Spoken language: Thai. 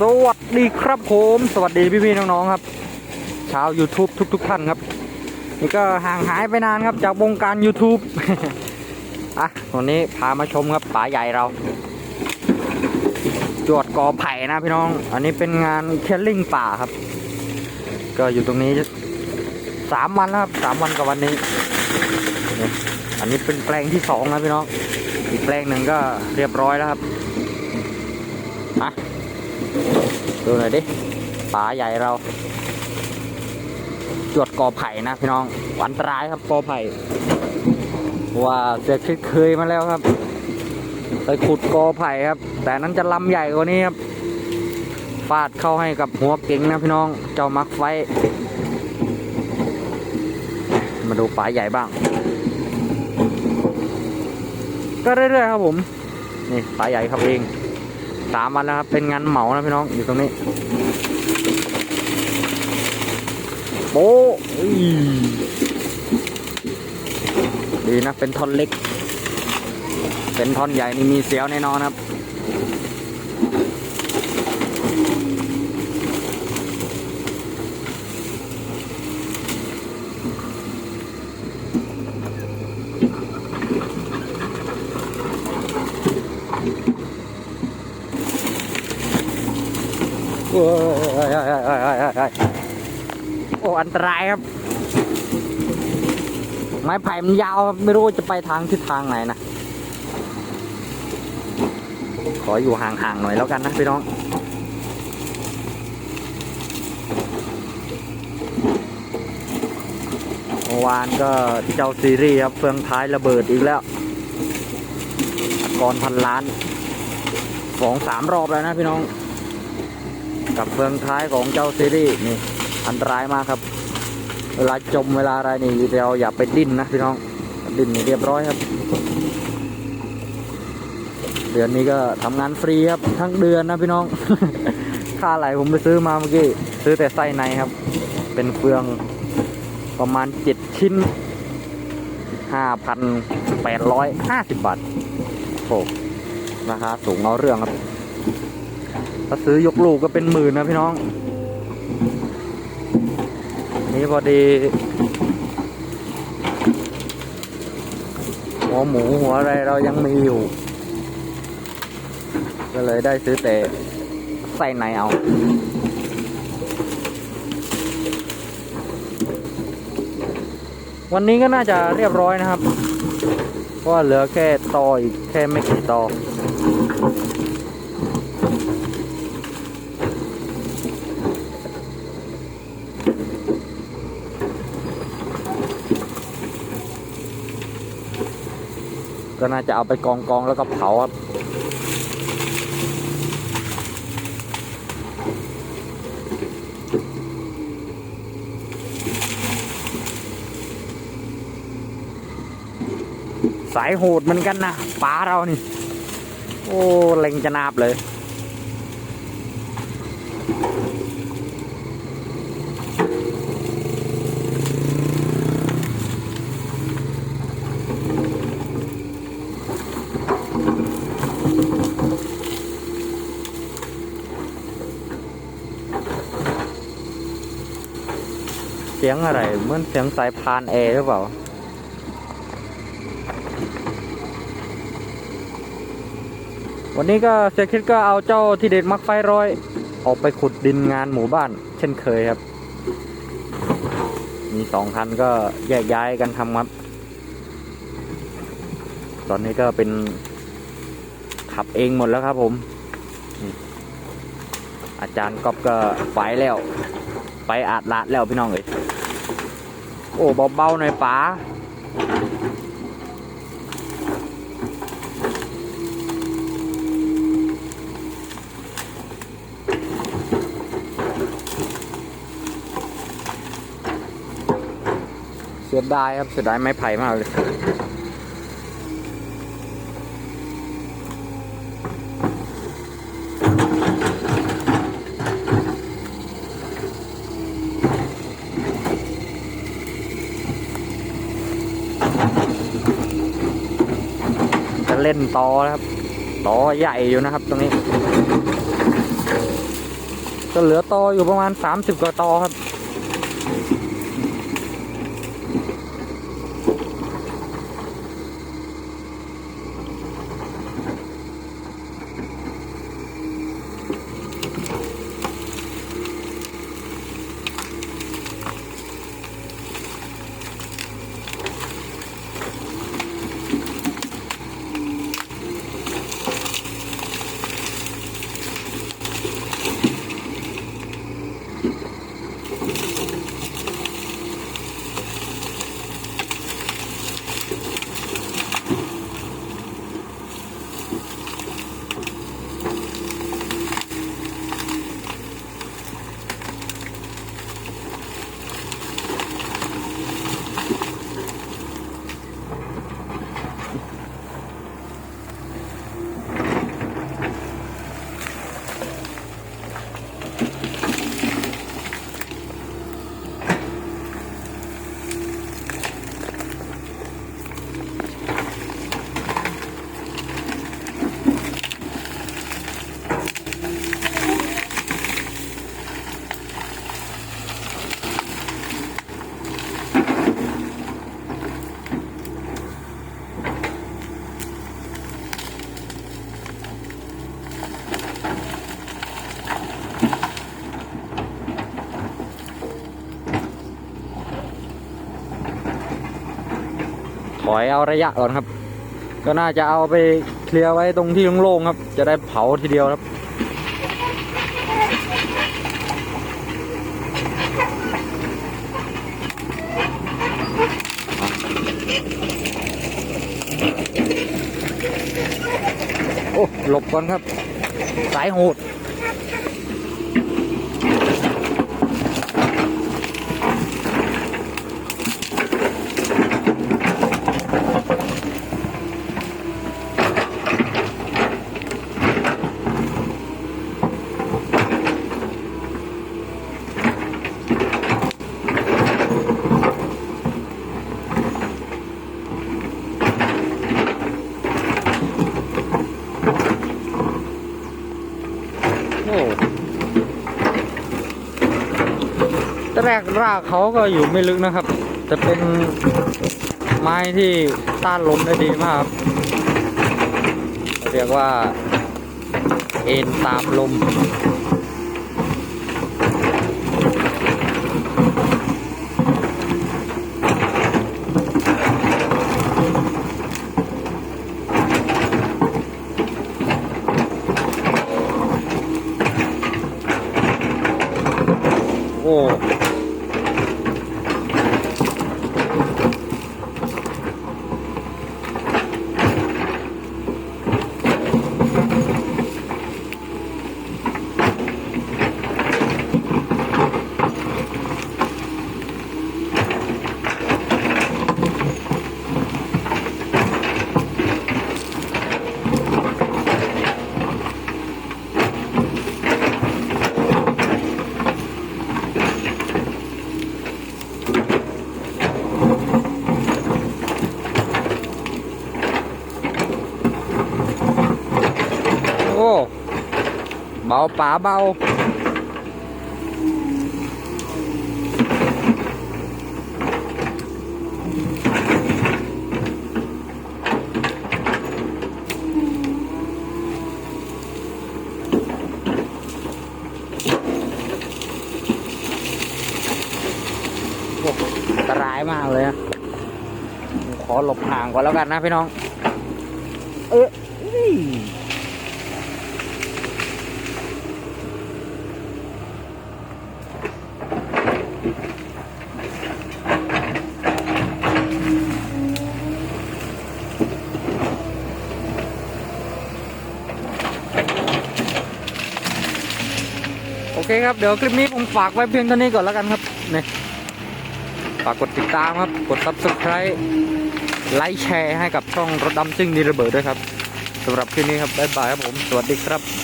สวัสดีครับผม สวัสดีพี่ๆน้องๆครับ ชาว YouTube ทุกๆท่านครับ นี่ก็ห่างหายไปนานครับจากวงการ YouTube อะวันนี้พามาชมครับป่าใหญ่เรา จวดกอไผ่นะพี่น้อง อันนี้เป็นงานเคลลิ่งป่าครับ ก็อยู่ตรงนี้สามวันแล้วครับสามวันกับวันนี้ อันนี้เป็นแปลงที่สองนะพี่น้อง อีกแปลงหนึ่งก็เรียบร้อยแล้วครับมา ดูหน่อยดิป่าใหญ่เรา จวดกอไผ่นะพี่น้องอันตรายครับกอไผ่ว่าเจะเคยมาแล้วครับ ไปขุดกอไผ่ครับ แต่นั้นจะลำใหญ่กว่านี้ครับฟาดเข้าให้กับหัวเก่งนะพี่น้องเจ้ามักไฟ มาดูป่าใหญ่บ้าง ก็เรื่อยๆครับผม นี่ป่าใหญ่ครับเอง สามวันแล้วครับ เป็นงานเหมานะพี่น้องอยู่ตรงนี้โอ้ยดีนะ เป็นท่อนเล็ก เป็นท่อนใหญ่นี่มีเสียวแน่นอนครับ โอ้โอ้อันตรายครับ ไม้ไผ่มันยาวไม่รู้จะไปทางทิศทางไหนนะขออยู่ห่างๆหน่อยแล้วกันนะพี่น้องเมื่อวานก็เจ้าซีรีส์ครับเฟืองท้ายระเบิดอีกแล้วกรพันล้านสองสามรอบแล้วนะพี่น้อง กับเฟืองท้ายของเจ้าซีรีส์นี่อันตรายมากครับ เวลาจมเวลาอะไรนี่เราอย่าไปดิ้นนะพี่น้องดิ้นเรียบร้อยครับ เดือนนี้ก็ทำงานฟรีครับทั้งเดือนนะพี่น้อง ค่าไหลผมไปซื้อมาเมื่อกี้ซื้อแต่ไส้ในครับ เป็นเฟืองประมาณเจ็ดชิ้นห้าพันแปดร้อยห้าสิบบาทโอ้ราคาสูงเอาเรื่องครับ ถ้าซื้อยกลูกก็เป็นหมื่นนะพี่น้อง นี่พอดีหัวหมูหัวอะไรเรายังมีอยู่ ก็เลยได้ซื้อแต่ใส่ในเอาวันนี้ก็น่าจะเรียบร้อยนะครับเพราะว่าเหลือแค่ตออีกแค่ไม่กี่ตอ ก็น่าจะเอาไปกองกองแล้วก็เผาครับสายโหดเหมือนกันนะป้าเรานี่ โอ้เล็งจะนาบเลย สียงอะไรเหมือนเสียงสายพานแอร์หรือเปล่า วันนี้ก็เสียคิดก็เอาเจ้าที่เด็ดมักไฟร้อย ออกไปขุดดินงานหมู่บ้าน เช่นเคยครับ มีสองคันก็แยกย้ายกันทำครับ ตอนนี้ก็เป็นขับเองหมดแล้วครับผม อาจารย์ก๊อบก็ไปแล้ว ไปอาดลาดแล้วพี่น้องเอ้ย โอ้เบาๆหน่อยป๋าเสียดายครับเสียดายไม้ไผ่มากเลย จะเล่นต่อนะครับต่อใหญ่อยู่นะครับตรงนี้ ก็เหลือตออยู่ประมาณสามสิบกว่าตอครับ ถอยเอาระยะก่อนครับ ก็น่าจะเอาไปเคลียร์ไว้ตรงที่โล่งๆครับ จะได้เผาทีเดียวครับโอ้หลบก่อนครับ สายโหด โอ้ แต่แรกรากเขาก็อยู่ไม่ลึกนะครับจะเป็นไม้ที่ต้านลมได้ดีมากครับ เรียกว่า เอ็นตามลมโอ้ เบา ป๋าเบา โอ้อันตรายมากเลยนะขอหลบห่างก่อนแล้วกันนะพี่น้อง เออ เคครับ เดี๋ยวคลิปนี้ผมฝากไว้เพียงเท่านี้ก่อนแล้วกันครับนี่ฝากกดติดตามครับ กด subscribe ไลค์แชร์ให้กับช่องรถดำซิ่งดีระเบิดด้วยครับสำหรับคลิปนี้ครับบ๊ายบายครับผม สวัสดีครับ